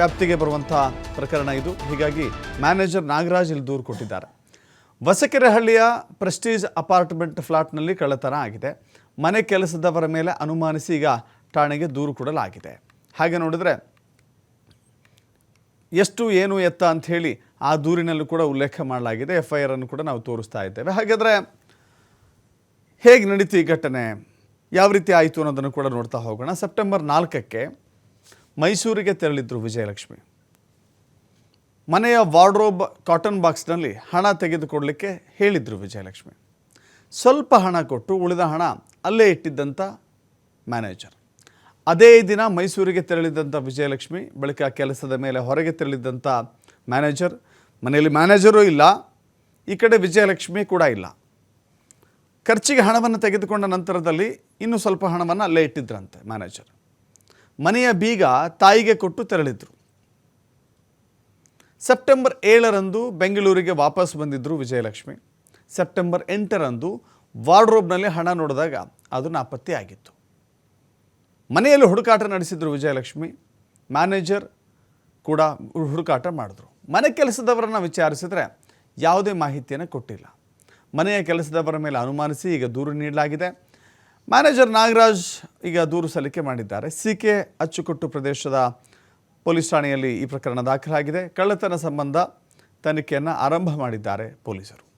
ವ್ಯಾಪ್ತಿಗೆ ಬರುವಂಥ ಪ್ರಕರಣ ಇದು. ಹೀಗಾಗಿ ಮ್ಯಾನೇಜರ್ ನಾಗರಾಜ್ ಇಲ್ಲಿ ದೂರು ಕೊಟ್ಟಿದ್ದಾರೆ. ಹೊಸಕೆರೆಹಳ್ಳಿಯ ಪ್ರೆಸ್ಟೀಜ್ ಅಪಾರ್ಟ್ಮೆಂಟ್ ಫ್ಲಾಟ್ನಲ್ಲಿ ಕಳ್ಳತನ ಆಗಿದೆ. ಮನೆ ಕೆಲಸದವರ ಮೇಲೆ ಅನುಮಾನಿಸಿ ಈಗ ಠಾಣೆಗೆ ದೂರು ಕೊಡಲಾಗಿದೆ. ಹಾಗೆ ನೋಡಿದ್ರೆ ಎಷ್ಟು ಏನು ಎತ್ತ ಅಂತ ಹೇಳಿ ಆ ದೂರಿನಲ್ಲೂ ಕೂಡ ಉಲ್ಲೇಖ ಮಾಡಲಾಗಿದೆ. ಎಫ್ ಐ ಆರ್ ಅನ್ನು ಕೂಡ ನಾವು ತೋರಿಸ್ತಾ ಇದ್ದೇವೆ. ಹಾಗಾದರೆ ಹೇಗೆ ನಡೀತು ಈ ಘಟನೆ? ಯಾವ ರೀತಿ ಆಯಿತು ಅನ್ನೋದನ್ನು ಕೂಡ ನೋಡ್ತಾ ಹೋಗೋಣ. ಸೆಪ್ಟೆಂಬರ್ ನಾಲ್ಕಕ್ಕೆ ಮೈಸೂರಿಗೆ ತೆರಳಿದ್ರು ವಿಜಯಲಕ್ಷ್ಮಿ. ಮನೆಯ ವಾರ್ಡ್ರೋಬ್ ಕಾಟನ್ ಬಾಕ್ಸ್ನಲ್ಲಿ ಹಣ ತೆಗೆದುಕೊಡಲಿಕ್ಕೆ ಹೇಳಿದರು ವಿಜಯಲಕ್ಷ್ಮಿ. ಸ್ವಲ್ಪ ಹಣ ಕೊಟ್ಟು ಉಳಿದ ಹಣ ಅಲ್ಲೇ ಇಟ್ಟಿದ್ದಂಥ ಮ್ಯಾನೇಜರ್. ಅದೇ ದಿನ ಮೈಸೂರಿಗೆ ತೆರಳಿದ್ದಂಥ ವಿಜಯಲಕ್ಷ್ಮಿ ಬಳಿಕ ಕೆಲಸದ ಮೇಲೆ ಹೊರಗೆ ತೆರಳಿದ್ದಂಥ ಮ್ಯಾನೇಜರ್. ಮನೆಯಲ್ಲಿ ಮ್ಯಾನೇಜರೂ ಇಲ್ಲ, ಈ ಕಡೆ ವಿಜಯಲಕ್ಷ್ಮಿ ಕೂಡ ಇಲ್ಲ. ಖರ್ಚಿಗೆ ಹಣವನ್ನು ತೆಗೆದುಕೊಂಡ ನಂತರದಲ್ಲಿ ಇನ್ನೂ ಸ್ವಲ್ಪ ಹಣವನ್ನು ಅಲ್ಲೇ ಇಟ್ಟಿದ್ರಂತೆ ಮ್ಯಾನೇಜರ್. ಮನೆಯ ಬೀಗ ತಾಯಿಗೆ ಕೊಟ್ಟು ತೆರಳಿದ್ರು. ಸೆಪ್ಟೆಂಬರ್ ಏಳರಂದು ಬೆಂಗಳೂರಿಗೆ ವಾಪಸ್ ಬಂದಿದ್ದರು ವಿಜಯಲಕ್ಷ್ಮಿ. ಸೆಪ್ಟೆಂಬರ್ ಎಂಟರಂದು ವಾರ್ಡ್ರೋಬ್ನಲ್ಲಿ ಹಣ ನೋಡಿದಾಗ ಅದು ನಾಪತ್ತೆ ಆಗಿತ್ತು. ಮನೆಯಲ್ಲಿ ಹುಡುಕಾಟ ನಡೆಸಿದ್ರು ವಿಜಯಲಕ್ಷ್ಮಿ. ಮ್ಯಾನೇಜರ್ ಕೂಡ ಹುಡುಕಾಟ ಮಾಡಿದ್ರು. ಮನೆ ಕೆಲಸದವರನ್ನು ವಿಚಾರಿಸಿದ್ರೆ ಯಾವುದೇ ಮಾಹಿತಿಯನ್ನು ಕೊಟ್ಟಿಲ್ಲ. ಮನೆಯ ಕೆಲಸದವರ ಮೇಲೆ ಅನುಮಾನಿಸಿ ಈಗ ದೂರು ನೀಡಲಾಗಿದೆ. ಮ್ಯಾನೇಜರ್ ನಾಗರಾಜ್ ಈಗ ದೂರು ಸಲ್ಲಿಕೆ ಮಾಡಿದ್ದಾರೆ. ಸಿ ಕೆ ಅಚ್ಚುಕಟ್ಟು ಪ್ರದೇಶದ ಪೊಲೀಸ್ ಠಾಣೆಯಲ್ಲಿ ಈ ಪ್ರಕರಣ ದಾಖಲಾಗಿದೆ. ಕಳ್ಳತನ ಸಂಬಂಧ ತನಿಖೆಯನ್ನು ಆರಂಭ ಮಾಡಿದ್ದಾರೆ ಪೊಲೀಸರು.